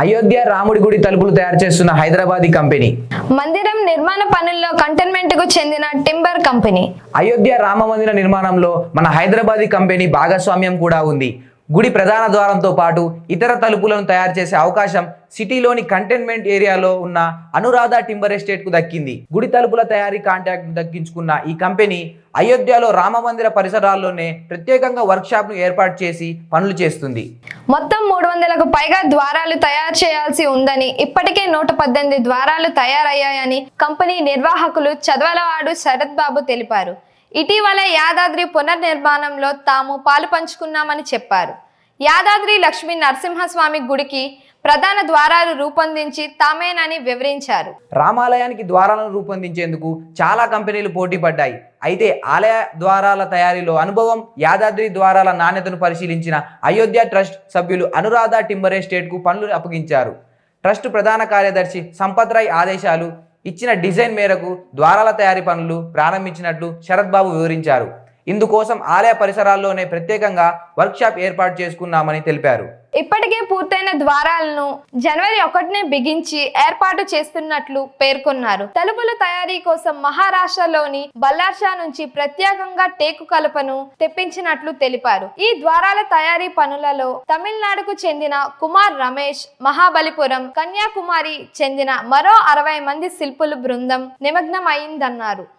అయోధ్య రాముడి గుడి తలుపులు తయారు చేస్తున్న హైదరాబాదీ కంపెనీ. మందిరం నిర్మాణ పనుల్లో కంటోన్మెంట్కు చెందిన టింబర్ కంపెనీ. అయోధ్య రామ మందిర నిర్మాణంలో మన హైదరాబాదీ కంపెనీ భాగస్వామ్యం కూడా ఉంది. గుడి ప్రధాన ద్వారంతో పాటు ఇతర తలుపులను తయారు చేసే అవకాశం సిటీలోని కంటైన్మెంట్ ఏరియాలో ఉన్న అనురాధ టింబర్ ఎస్టేట్కు దక్కింది. గుడి తలుపుల తయారీ కాంట్రాక్ట్ దక్కించుకున్న ఈ కంపెనీ అయోధ్యలో రామ మందిర పరిసరాల్లోనే ప్రత్యేకంగా వర్క్షాప్ను ఏర్పాటు చేసి పనులు చేస్తుంది. మొత్తం మూడు వందలకు పైగా ద్వారాలు తయారు చేయాల్సి ఉందని ఇప్పటికే నూట పద్దెనిమిది ద్వారాలు తయారయ్యాయని కంపెనీ నిర్వాహకులు చదవలవాడు శరత్ బాబు తెలిపారు. ఇటీవల యాదాద్రి పునర్నిర్మాణంలో తాము పాలు పంచుకున్నామని చెప్పారు. యాదాద్రి లక్ష్మీ నరసింహస్వామి గుడికి ప్రధాన ద్వారాలు రూపొందించి తామేనని వివరించారు. రామాలయానికి ద్వారాలను రూపొందించేందుకు చాలా కంపెనీలు పోటీ పడ్డాయి. అయితే ఆలయ ద్వారాల తయారీలో అనుభవం యాదాద్రి ద్వారాల నాణ్యతను పరిశీలించిన అయోధ్య ట్రస్ట్ సభ్యులు అనురాధ టింబరే స్టేట్కు పనులు అప్పగించారు. ట్రస్ట్ ప్రధాన కార్యదర్శి సంపత్ రాయ్ ఆదేశాలు ఇచ్చిన డిజైన్ మేరకు ద్వారాల తయారీ పనులు ప్రారంభించినట్లు శరత్ బాబు వివరించారు. ఇందుకోసం ఆలయ పరిసరాల్లోనే ప్రత్యేకంగా వర్క్షాప్ ఏర్పాటు చేసుకున్నామని తెలిపారు. ఇప్పటికే పూర్తయిన ద్వారాలను జనవరి ఒకటినే బిగించి ఏర్పాటు చేస్తున్నట్లు పేర్కొన్నారు. తలుపుల తయారీ కోసం మహారాష్ట్రలోని బల్లార్షా నుంచి ప్రత్యేకంగా టేకు కలపను తెప్పించినట్లు తెలిపారు. ఈ ద్వారాల తయారీ పనులలో తమిళనాడుకు చెందిన కుమార్ రమేష్ మహాబలిపురం కన్యాకుమారి చెందిన మరో అరవై మంది శిల్పులు బృందం నిమగ్నమైందన్నారు